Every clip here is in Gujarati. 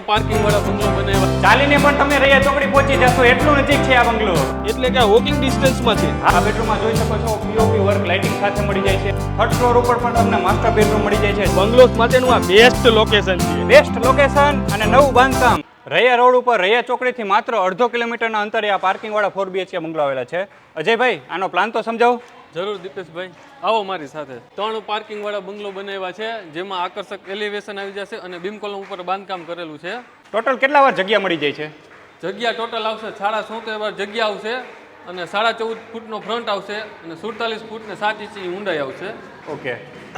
પાર્કિંગ વાળા બંગલો બનાવ્યા. ચાલીને પણ તમે રૈયા ચોકડી પહોંચી જશો એટલું નજીક છે આ બંગલો. એટલે કે વોકિંગ ડિસ્ટન્સમાં છે. આ બેડરૂમમાં જોઈ શકો છો પીઓપી વર્ક લાઇટિંગ સાથે મળી જાય છે. થર્ડ ફ્લોર ઉપર પણ તમને માસ્ટર બેડરૂમ મળી જાય છે. બંગલોસ માટેનું આ બેસ્ટ લોકેશન છે. બેસ્ટ લોકેશન અને નવું બાંધકામ. રૈયા રોડ ઉપર રૈયા ચોકડીથી માત્ર અડધો કિલોમીટરના અંતરે આ પાર્કિંગ વાળા ફોર બીએચકે બંગલો આવેલા છે. અજયભાઈ આનો પ્લાન તો સમજાવો. જરૂર દીપેશભાઈ. આવો મારી સાથે. ત્રણ પાર્કિંગ વાળા બંગલો બનાવ્યા છે જેમાં આકર્ષક એલિવેશન આવી જશે અને બીમ કોલમ ઉપર બાંધકામ કરેલું છે. ટોટલ કેટલા વાર જગ્યા મળી જાય છે? જગ્યા ટોટલ આવશે સાડા સોતેર વાર જગ્યા આવશે અને સાડા ચૌદ ફૂટનો ફ્રન્ટ આવશે અને સુડતાલીસ ફૂટ ને સાત ઇંચની ઊંડાઈ આવશે. ઓકે.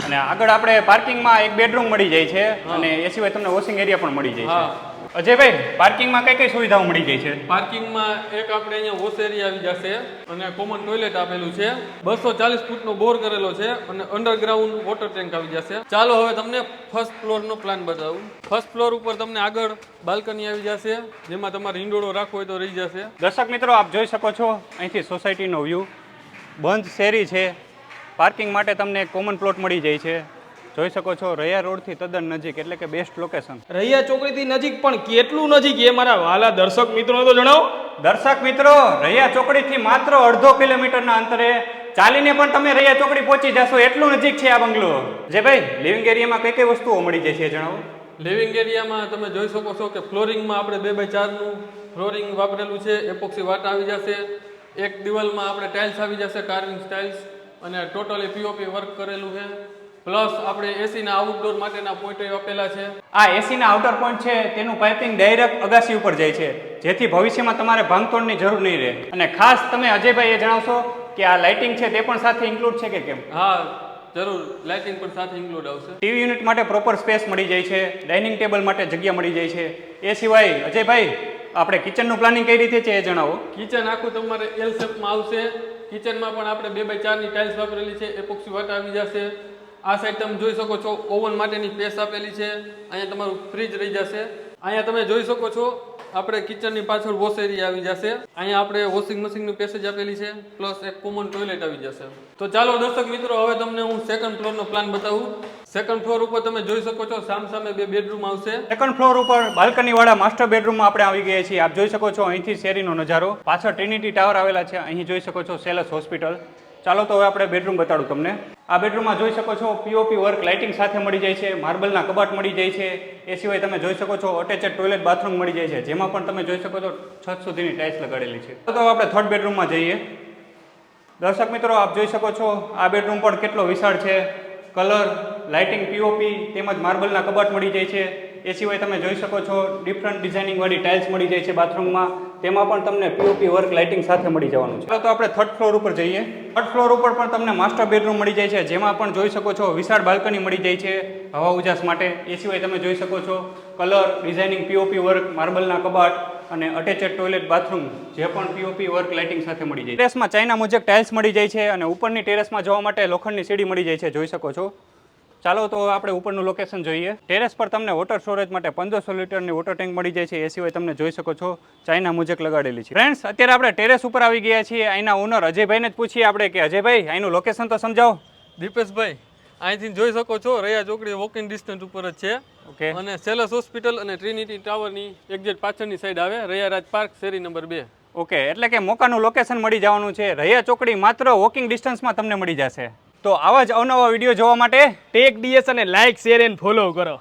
અને આગળ આપણે પાર્કિંગમાં એક બેડરૂમ મળી જાય છે અને એ સિવાય તમને વોશિંગ એરિયા પણ મળી જાય હા. છે અજયભાઈ પાર્કિંગમાં કઈ કઈ સુવિધાઓ મળી જાય છે? પાર્કિંગમાં એક આપણે અહીંયા એરિયા આવી જશે અને કોમન ટોયલેટ આપેલું છે. બસો ચાલીસ ફૂટનો બોર કરેલો છે અને અંડરગ્રાઉન્ડ વોટર ટેન્ક આવી જશે. ચાલો હવે તમને ફર્સ્ટ ફ્લોરનો પ્લાન બતાવું. ફર્સ્ટ ફ્લોર ઉપર તમને આગળ બાલ્કની આવી જશે જેમાં તમારે હિંડોળો રાખવો હોય તો રહી જશે. દર્શક મિત્રો આપ જોઈ શકો છો અહીંથી સોસાયટીનો વ્યૂ બંધ શેરી છે. પાર્કિંગ માટે તમને કોમન પ્લોટ મળી જાય છે. જોઈ શકો છો રૈયા રોડથી તદ્દન નજીક એટલે કે બેસ્ટ લોકેશન રૈયા ચોકડીથી નજીક પણ કેટલું નજીક એ મારા વાલા દર્શક મિત્રો તો જણાવો. દર્શક મિત્રો રૈયા ચોકડીથી માત્ર અડધો કિલોમીટરના અંતરે ચાલીને પણ તમે રૈયા ચોકડી પહોંચી જશો એટલું નજીક છે આ બંગલો. જે ભાઈ લિવિંગ એરિયામાં કઈ કઈ વસ્તુઓ મળી જાય છે જણાવો. લિવિંગ એરિયામાં તમે જોઈ શકો છો કે ફ્લોરિંગમાં આપણે બે બાય ચારનું ફ્લોરિંગ વાપરેલું છે એપોક્સી વાટ આવી જશે. એક દિવાલમાં આપણે ટાઇલ્સ આવી જશે કાર્વિંગ ટાઇલ્સ અને totally P O P work કરેલું છે. પ્લસ આપણે એસીના આઉટડોર માટેના પોઈન્ટ આપેલા છે. આ એસીના આઉટર પોઈન્ટ છે તેનું પાઇપિંગ ડાયરેક્ટ અગાસી ઉપર જાય છે. જેથી ભવિષ્યમાં તમારે ભાંગતોડની જરૂર નહીં રહે. અને ખાસ તમે અજયભાઈ એ જણાવશો કે આ લાઇટિંગ છે તે પણ સાથે ઇન્ક્લુડ છે કે કેમ? હા જરૂર. લાઇટિંગ પણ સાથે ઇન્ક્લુડ આવશે. ટીવી યુનિટ માટે પ્રોપર સ્પેસ મળી જાય છે. ડાઇનિંગ ટેબલ માટે જગ્યા મળી જાય છે. એ સિવાય અજયભાઈ આપણે કિચનનું પ્લાનિંગ કઈ રીતે છે એ જણાવો. કિચન આખું તમારે એલ શેપમાં આવશે. કિચનમાં પણ આપણે બે બાય ચારની ટાઇલ્સ વાપરેલી છે. એપોક્સી વાટ આવી જશે. આ સાઈડ તમે જોઈ શકો છો, ઓવન માટેની પેસ આપેલી છે. અહીંયા તમારું ફ્રીજ રહી જશે. અહીંયા તમે જોઈ શકો છો, આપણે કિચનની પાછળ વોશ એરિયા આવી જશે. અહીંયા આપણે વોશિંગ મશીનની પેસેજ આપેલી છે પ્લસ એક કોમન ટોયલેટ આવી જશે. તો ચાલો દર્શક મિત્રો, હવે તમને હું સેકન્ડ ફ્લોરનો પ્લાન બતાવું. સેકન્ડ ફ્લોર ઉપર તમે જોઈ શકો છો સામ સામે બે બેડરૂમ આવશે. સેકન્ડ ફ્લોર ઉપર બાલ્કની વાળા માસ્ટર બેડરૂમમાં આપણે આવી ગયા છીએ. આપ જોઈ શકો છો અહીંથી શેરીનો નજારો. પાછળ ટ્રિનિટી ટાવર આવેલા છે. અહીં જોઈ શકો છો સેલસ હોસ્પિટલ ચાલો તો હવે આપણે બેડરૂમ બતાડું તમને. આ બેડરૂમમાં જોઈ શકો છો પીઓપી વર્ક લાઇટિંગ સાથે મળી જાય છે. માર્બલના કબાટ મળી જાય છે. એ સિવાય તમે જોઈ શકો છો અટેચેડ ટોયલેટ બાથરૂમ મળી જાય છે. જેમાં પણ તમે જોઈ શકો છો છત સુધીની ટાઇલ્સ લગાડેલી છે. તો આપણે થર્ડ બેડરૂમમાં જઈએ. દર્શક મિત્રો, આપ જોઈ શકો છો આ બેડરૂમ પણ કેટલો વિશાળ છે. કલર લાઇટિંગ પીઓપી તેમજ માર્બલના કબાટ મળી જાય છે. એ સિવાય તમે જોઈ શકો છો, ડિફરન્ટ ડિઝાઇનિંગ વાળી ટાઇલ્સ મળી જાય છે બાથરૂમમાં. તેમાં પણ તમને પીઓપી વર્ક લાઇટિંગ સાથે મળી જવાનું છે. તો આપણે થર્ડ ફ્લોર ઉપર જઈએ. થર્ડ ફ્લોર ઉપર પણ તમને માસ્ટર બેડરૂમ મળી જાય છે, જેમાં પણ જોઈ શકો છો વિશાળ બાલ્કની મળી જાય છે હવા ઉજાસ માટે. એ સિવાય તમે જોઈ શકો છો colour, designing P O P work, માર્બલના કબાટ અને અટેચેડ ટોયલેટ બાથરૂમ જે પણ પીઓપી વર્ક લાઇટિંગ સાથે મળી જાય ટેરેસમાં ચાઇના મુજબ ટાઇલ્સ મળી જાય છે અને ઉપરની ટેરેસમાં જવા માટે લોખંડની સીડી મળી જાય છે, જોઈ શકો છો. ચાલો તો આપણે ઉપરનું લોકેશન જોઈએ. ટેરેસ પર તમને વોટર સ્ટોરેજ માટે પંદરસો લીટરની વોટર ટેન્ક મળી જાય છે. એ સિવાય તમને જોઈ શકો છો ચાઇના મુજબ લગાડેલી છે. ફ્રેન્ડ્સ અત્યારે આપણે ટેરેસ ઉપર આવી ગયા છીએ. અહીંના ઓનર અજયભાઈને જ પૂછીએ આપણે કે અજયભાઈ અહીંનું લોકેશન તો સમજાવો. દીપેશભાઈ અહીંથી જોઈ શકો છો રૈયા ચોકડી વોકિંગ ડિસ્ટન્સ ઉપર જ છે. ઓકે અને સેલસ હોસ્પિટલ અને ટ્રિનિટી ટાવરની એક્ઝેક્ટ પાછળની સાઈડ આવે રૈયારાજ પાર્ક શેરી નંબર બે. ઓકે એટલે કે મોકાનું લોકેશન મળી જવાનું છે. રૈયા ચોકડી માત્ર વોકિંગ ડિસ્ટન્સમાં તમને મળી જશે. તો આવા જ અવનવા વીડિયો જોવા માટે ટેક ડીએસ અને લાઇક શેર, એન્ડ ફોલો કરો.